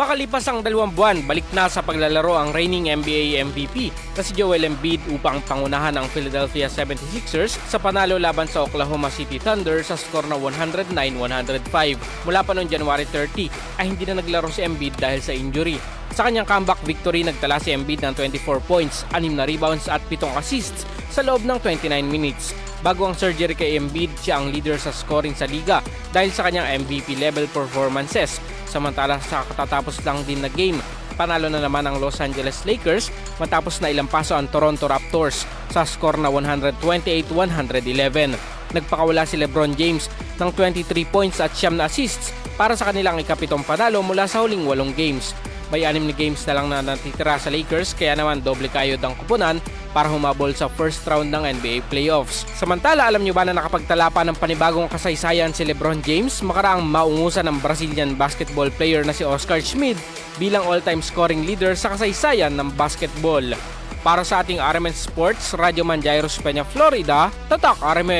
Makalipas ang dalawang buwan, balik na sa paglalaro ang reigning NBA MVP na si Joel Embiid upang pangunahan ang Philadelphia 76ers sa panalo laban sa Oklahoma City Thunder sa skor na 109-105. Mula pa noong January 30 ay hindi na naglaro si Embiid dahil sa injury. Sa kanyang comeback victory, nagtala si Embiid ng 24 points, 6 na rebounds at 7 assists sa loob ng 29 minutes. Bago ang surgery kay Embiid, siya ang leader sa scoring sa liga dahil sa kanyang MVP level performances. Samantala sa katatapos lang din na game, panalo na naman ang Los Angeles Lakers matapos na ilampaso ang Toronto Raptors sa score na 128-111. Nagpakawala si LeBron James ng 23 points at siyam na assists para sa kanilang ikapitong panalo mula sa huling walong games. May anim na games na lang na natitira sa Lakers kaya naman doble kayod ang kupunan para humabol sa first round ng NBA playoffs. Samantala, alam nyo ba na nakapagtala pa ng panibagong kasaysayan si LeBron James makaraang maungusan ng Brazilian basketball player na si Oscar Schmidt bilang all-time scoring leader sa kasaysayan ng basketball. Para sa ating RMN Sports, Radyo Man Jairus Peña, Florida, Tatak RMN.